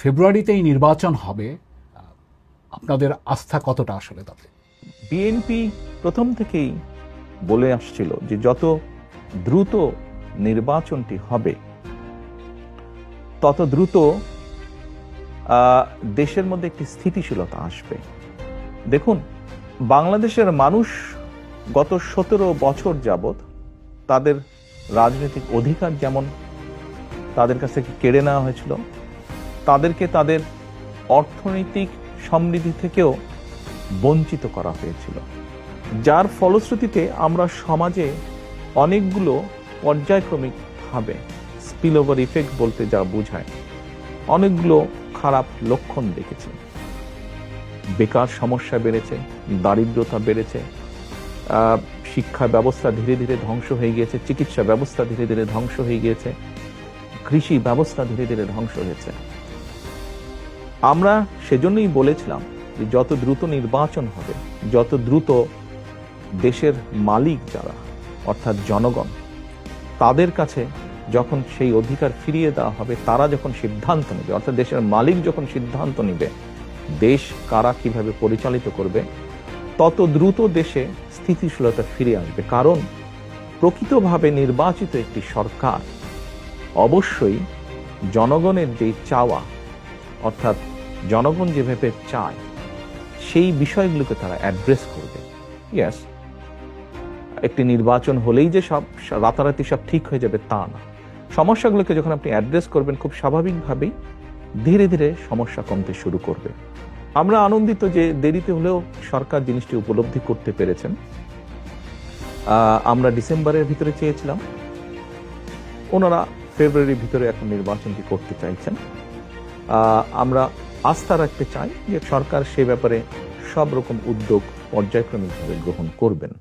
ফেব্রুয়ারিতেই নির্বাচন হবে আপনাদের আস্থা কতটা আসলে তাতে? বিএনপি প্রথম থেকেই বলে আসছিল যে যত দ্রুত নির্বাচনটি হবে, তত দ্রুত দেশের মধ্যে একটি স্থিতিশীলতা আসবে। দেখুন, বাংলাদেশের মানুষ গত সতেরো বছর যাবৎ তাদের রাজনৈতিক অধিকার যেমন তাদের কাছ থেকে কেড়ে নেওয়া হয়েছিল তাদেরকে তাদের অর্থনৈতিক সমৃদ্ধি থেকেও বঞ্চিত করা হয়েছিল। যার ফলশ্রুতিতে আমরা সমাজে অনেকগুলো পর্যায়ক্রমিকভাবে স্পিল ওভার ইফেক্ট বলতে যা বোঝায়, অনেকগুলো খারাপ লক্ষণ দেখেছি। বেকার সমস্যা বেড়েছে, দারিদ্রতা বেড়েছে শিক্ষা ব্যবস্থা ধীরে ধীরে ধ্বংস হয়ে গিয়েছে, চিকিৎসা ব্যবস্থা ধীরে ধীরে ধ্বংস হয়ে গিয়েছে, কৃষি ব্যবস্থা ধীরে ধীরে ধ্বংস হয়েছে। আমরা সেজন্যই বলেছিলাম যে যত দ্রুত নির্বাচন হবে, যত দ্রুত দেশের মালিক যারা, অর্থাৎ জনগণ, তাদের কাছে যখন সেই অধিকার ফিরিয়ে দেওয়া হবে, তারা যখন সিদ্ধান্ত নেবে, অর্থাৎ দেশের মালিক যখন সিদ্ধান্ত নেবে, দেশ কারা কীভাবে পরিচালিত করবে, তত দ্রুত দেশে স্থিতিশীলতা ফিরে আসবে। কারণ প্রকৃতভাবে নির্বাচিত একটি সরকার অবশ্যই জনগণের যে চাওয়া অর্থাৎ জনগণ যেভাবে চায়, সেই বিষয়গুলোকে তারা অ্যাড্রেস করবে। ইয়াস একটি নির্বাচন হলেই যে সব রাতারাতি সব ঠিক হয়ে যাবে তা না। সমস্যাগুলোকে যখন আপনি অ্যাড্রেস করবেন, খুব স্বাভাবিকভাবেই ধীরে ধীরে সমস্যা কমতে শুরু করবে। আমরা আনন্দিত যে দেরিতে হলেও সরকার জিনিসটি উপলব্ধি করতে পেরেছেন। আমরা ডিসেম্বরের ভিতরে চেয়েছিলাম। ওনারা ফেব্রুয়ারির ভিতরে এখন নির্বাচনটি করতে চাইছেন। আমরা আস্থা রাখতে চাই যে সরকার সে ব্যাপারে সব রকম উদ্যোগ পর্যায়ক্রমিকভাবে গ্রহণ করবেন।